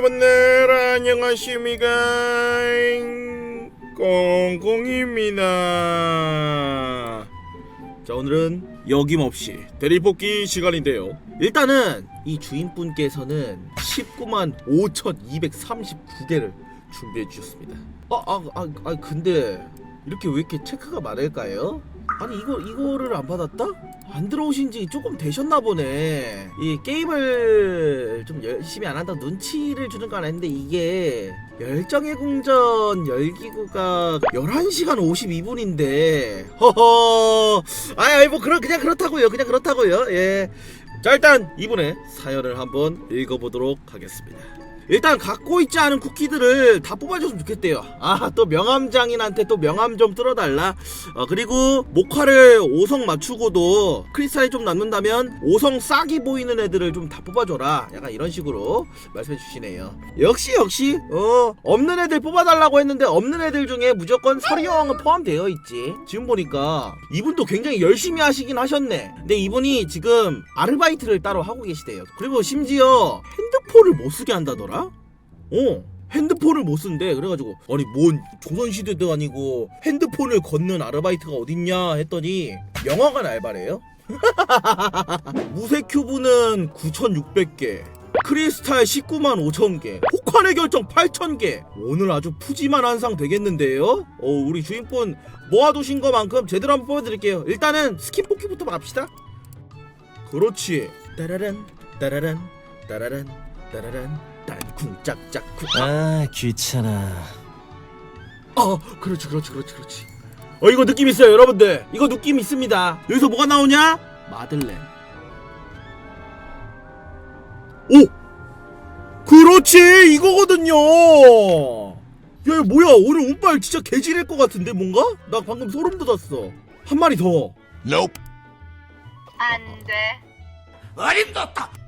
여러분들 안녕하십니까? 꽁꽁입니다. 자 오늘은 여김없이 대리뽑기 시간인데요. 일단은 이 주인분께서는 19만 5,239개를 준비해 주셨습니다. 아, 아, 아, 아 근데 이렇게 왜 이렇게 체크가 많을까요? 아니 이거 이거를 안 받았다? 안 들어오신 지 조금 되셨나 보네. 이 게임을 좀 열심히 안 한다 눈치를 주는 건 아닌데 이게 열정의 궁전 열기구가 11시간 52분인데 허허 아이 뭐 그런 그냥 그렇다고요. 그냥 그렇다고요. 예. 자 일단 이분의 사연을 한번 읽어보도록 하겠습니다. 일단 갖고 있지 않은 쿠키들을 다 뽑아줬으면 좋겠대요. 아 또 명함장인한테 또 명함 좀 뚫어달라. 어, 그리고 목화를 5성 맞추고도 크리스탈이 좀 남는다면 5성 싹이 보이는 애들을 좀 다 뽑아줘라. 약간 이런 식으로 말씀해 주시네요. 역시 역시 어 없는 애들 뽑아달라고 했는데 없는 애들 중에 무조건 서리여왕은 포함되어 있지. 지금 보니까 이분도 굉장히 열심히 하시긴 하셨네. 근데 이분이 지금 아르바이트를 따로 하고 계시대요. 그리고 심지어 핸드폰을 못 쓰게 한다더라. 어 핸드폰을 못 쓴대. 그래가지고 아니 뭔 조선시대도 아니고 핸드폰을 걷는 아르바이트가 어딨냐 했더니 영화관 알바래요? 무쇠 큐브는 9600개 크리스탈 19만 5천 개 혹한의 결정 8000개. 오늘 아주 푸짐한 한상 되겠는데요? 어 우리 주인분 모아두신 것만큼 제대로 한번 뽑아드릴게요. 일단은 스킨 뽑기부터 갑시다. 그렇지. 따라란 따라란 따라란 따라란. 딴 쿵 짝짝쿵 아, 아 귀찮아. 어 그렇지 그렇지 그렇지 그렇지. 어 이거 느낌 있어요 여러분들. 이거 느낌 있습니다. 여기서 뭐가 나오냐? 마들렌. 오! 그렇지 이거거든요. 야 이거 뭐야? 오늘 운빨 진짜 개지릴 것 같은데 뭔가? 나 방금 소름 돋았어. 한 마리 더. 안 돼.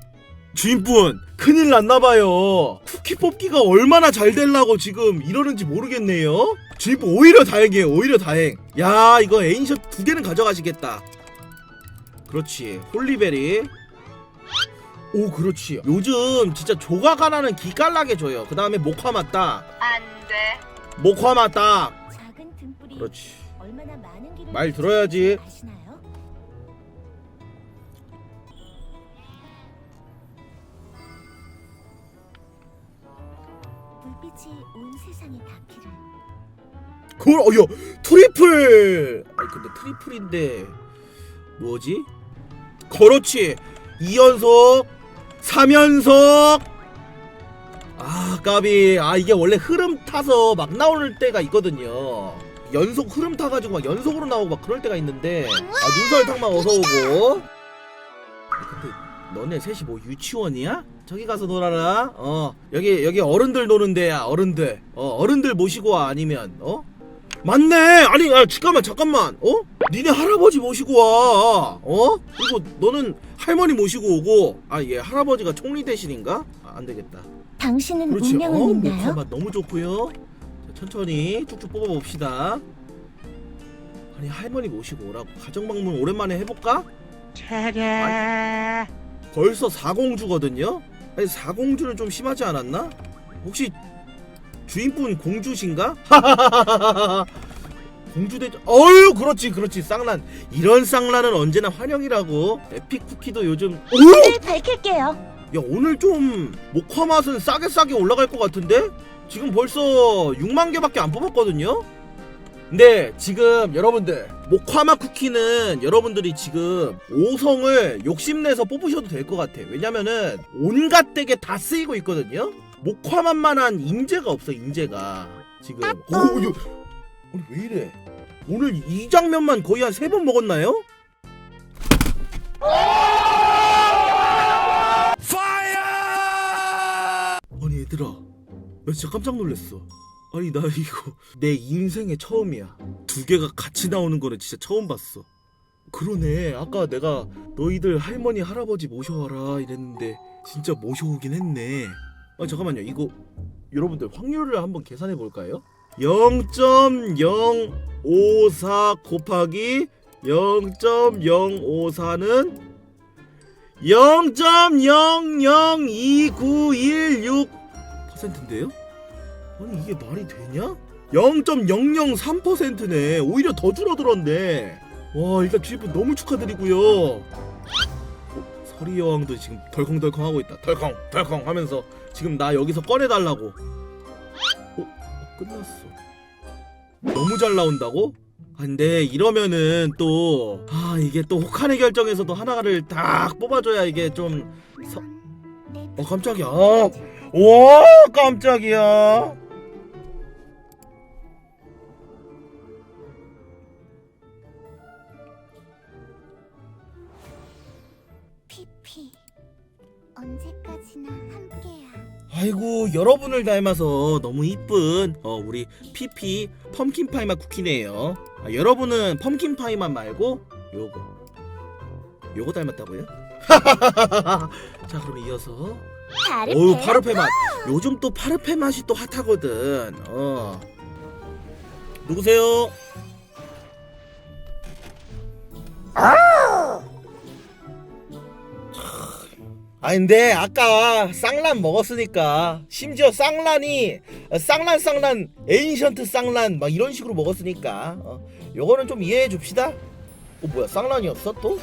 주인분 큰일 났나봐요. 쿠키 뽑기가 얼마나 잘 되려고 지금 이러는지 모르겠네요. 주인분 오히려 다행이에요. 오히려 다행. 야 이거 애인샷 두 개는 가져가시겠다. 그렇지. 홀리베리. 오 그렇지. 요즘 진짜 조각 하나는 기깔나게 줘요. 그 다음에 목화 맞다. 안 돼. 목화 맞다. 그렇지. 얼마나 많은 길을 말 들어야지. 불빛이 온 세상에 닿기를. 그걸 어여 트리플! 아니 근데 트리플인데 뭐지? 그렇지! 2연속 3연속! 아 까비. 아 이게 원래 흐름 타서 막 나올 때가 있거든요. 연속 흐름 타가지고 막 연속으로 나오고 막 그럴 때가 있는데 아 눈설탕만 어서오고 너네 셋이 뭐 유치원이야? 저기 가서 놀아라. 어 여기 여기 어른들 노는 데야 어른들. 어 어른들 모시고 와 아니면. 어 맞네. 아니 아 잠깐만 잠깐만. 어 니네 할아버지 모시고 와 어 그리고 너는 할머니 모시고 오고. 아 얘 할아버지가 총리 대신인가? 아, 안 되겠다. 당신은 그렇지. 운명을 어 믿나요? 목화맛 너무 좋고요. 자, 천천히 쭉쭉 뽑아봅시다. 아니 할머니 모시고 오라고. 가정 방문 오랜만에 해볼까? 아니, 벌써 사공주거든요? 아니 사공주는 좀 심하지 않았나? 혹시 주인분 공주신가? 공주대 어유 그렇지 그렇지. 쌍란. 이런 쌍란은 언제나 환영이라고. 에픽 쿠키도 요즘 오! 을 밝힐게요. 야 오늘 좀 목화 맛은 싸게 싸게 올라갈 것 같은데? 지금 벌써 6만 개밖에 안 뽑았거든요. 근데 지금 여러분들 목화맛 쿠키는 여러분들이 지금 5성을 욕심내서 뽑으셔도 될 것 같아. 왜냐면은 온갖 덱에 다 쓰이고 있거든요. 목화맛만한 인재가 없어 인재가 지금. 오, 이거 아니 왜 이래? 오늘 이 장면만 거의 한 세 번 먹었나요? 아니 얘들아 나 진짜 깜짝 놀랐어 아니 나 이거 내 인생에 처음이야. 두 개가 같이 나오는 거는 진짜 처음 봤어. 그러네. 아까 내가 너희들 할머니 할아버지 모셔와라 이랬는데 진짜 모셔오긴 했네. 아 잠깐만요. 이거 여러분들 확률을 한번 계산해 볼까요? 0.054 곱하기 0.054는 0.002916 0.03%인데요? 아니 이게 말이 되냐? 0.003%네. 오히려 더 줄어들었네. 와 일단 주입분 너무 축하드리고요. 어, 서리 여왕도 지금 덜컹덜컹 하고 있다. 덜컹 덜컹 하면서 지금 나 여기서 꺼내달라고. 어? 어, 끝났어. 너무 잘 나온다고? 아, 근데 이러면은 또 아 이게 또 혹한의 결정에서도 하나를 딱 뽑아줘야 이게 좀 서... 어 깜짝이야. 와 깜짝이야. 언제까지나 함께야. 아이고 여러분을 닮아서 너무 이쁜 어 우리 피피 펌킨파이 맛 쿠키네요. 아, 여러분은 펌킨파이 맛 말고 요거 요거 닮았다고요? 자 그럼 이어서 다른 어우 파르페 맛. 요즘 또 파르페 맛이 또 핫하거든. 어. 누구세요? 아 근데 아까 쌍란 먹었으니까 심지어 쌍란이 어, 쌍란 쌍란 에인션트 쌍란 막 이런 식으로 먹었으니까 어, 요거는 좀 이해해 줍시다. 어 뭐야 쌍란이었어 또?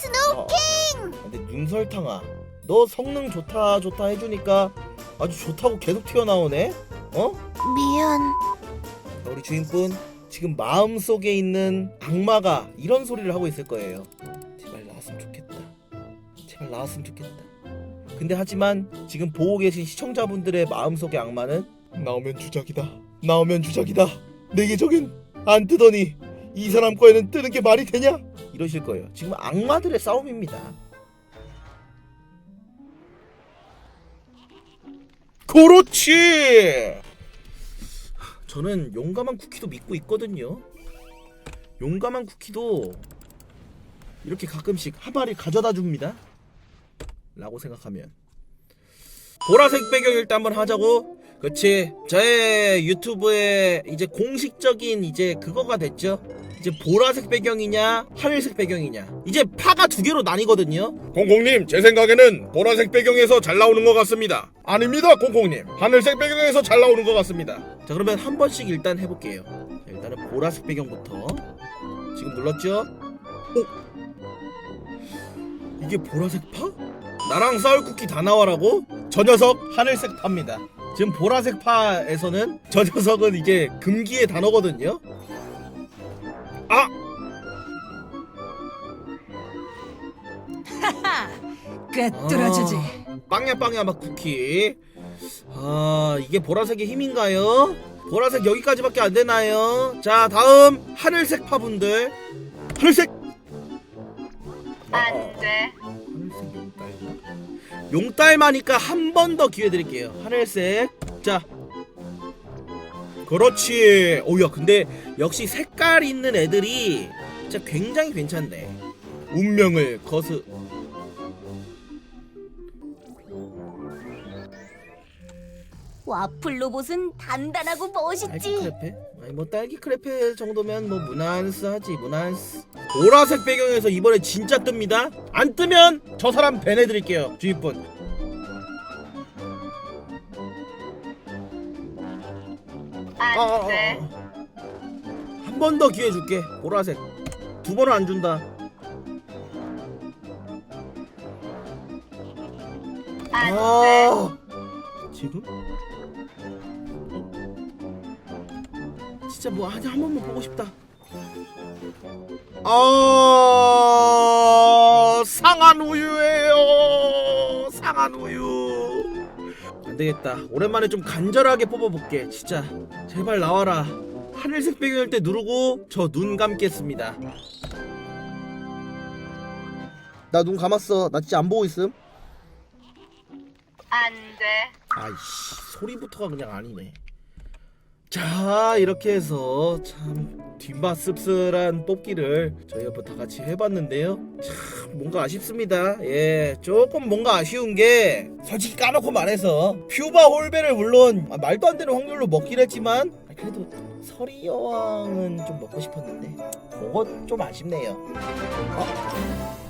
스노우킹. 근데 눈설탕아, 너 성능 좋다 좋다 해주니까 아주 좋다고 계속 튀어나오네. 어? 미안. 우리 주인분 지금 마음 속에 있는 악마가 이런 소리를 하고 있을 거예요. 제발 나왔으면 좋겠다. 근데 하지만 지금 보고 계신 시청자분들의 마음 속의 악마는 나오면 주작이다. 나오면 주작이다. 내 계정엔 안 뜨더니 이 사람 거에는 뜨는 게 말이 되냐? 이러실 거예요. 지금 악마들의 싸움입니다. 그렇지. 저는 용감한 쿠키도 믿고 있거든요. 용감한 쿠키도 이렇게 가끔씩 한 마리 가져다 줍니다. 라고 생각하면 보라색 배경 일단 한번 하자고. 그치 저의 유튜브에 이제 공식적인 이제 그거가 됐죠. 이제 보라색 배경이냐 하늘색 배경이냐 이제 파가 두 개로 나뉘거든요. 공공님, 제 생각에는 보라색 배경에서 잘 나오는 것 같습니다. 아닙니다, 공공님. 하늘색 배경에서 잘 나오는 것 같습니다. 자 그러면 한 번씩 일단 해볼게요 자, 일단은 보라색 배경부터 지금 눌렀죠? 오! 이게 보라색 파? 나랑 싸울 쿠키 다 나와라고? 저 녀석 하늘색 파입니다 지금 보라색 파에서는 저 녀석은 이제 금기의 단어거든요 아! 꿰뚫어주지. 아, 빵야 빵야 막 쿠키 아 이게 보라색의 힘인가요? 보라색 여기까지밖에 안 되나요? 자 다음 하늘색 파분들 하늘색 안 돼. 용딸마니까 한 번 더 기회 드릴게요. 하늘색. 자. 그렇지. 오야 근데 역시 색깔 있는 애들이 진짜 굉장히 괜찮네. 운명을 거스 와플 로봇은 단단하고 딸기 멋있지. 크레페? 아니 뭐 딸기 크레페 정도면 뭐 무난스 하지 무난스 보라색 배경에서 이번에 진짜 뜹니다 안 뜨면 저 사람 배내드릴게요 주인분 안돼. 한 번 더 기회 줄게 보라색 두 번은 안 준다 안돼. 아 지금? 진짜 뭐 아니 한 번만 보고 싶다. 아 상한 우유예요. 상한 우유. 안 되겠다. 오랜만에 좀 간절하게 뽑아볼게. 진짜 제발 나와라. 하늘색 배경일 때 누르고 저 눈 감겠습니다. 나 눈 감았어. 나 진짜 안 보고 있음. 안 돼. 아이씨 소리부터가 그냥 아니네 자 이렇게 해서 참 뒷맛 씁쓸한 뽑기를 저희가 다 같이 해봤는데요. 참 뭔가 아쉽습니다. 예 조금 뭔가 아쉬운 게 솔직히 까놓고 말해서 퓨바 홀베를 물론 아, 말도 안 되는 확률로 먹긴 했지만 아, 그래도 서리 여왕은 좀 먹고 싶었는데 그거 좀 아쉽네요. 어?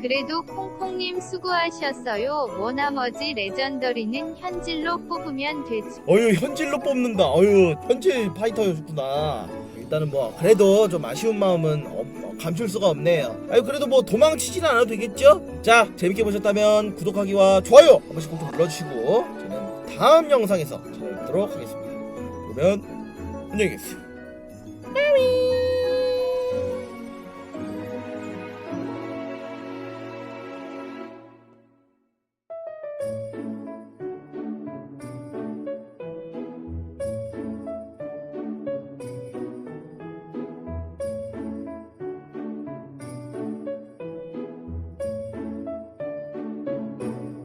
그래도 콩콩님 수고하셨어요. 뭐 나머지 레전더리는 현질로 뽑으면 되지. 어유 현질로 뽑는다. 어유 현질 파이터였구나. 일단은 뭐 그래도 좀 아쉬운 마음은 어, 어, 감출 수가 없네요. 아유 그래도 뭐 도망치진 않아도 되겠죠? 자 재밌게 보셨다면 구독하기와 좋아요 한 번씩 꼭 좀 눌러주시고 저는 다음 영상에서 찾아뵙도록 하겠습니다. 그러면 안녕히 계세요.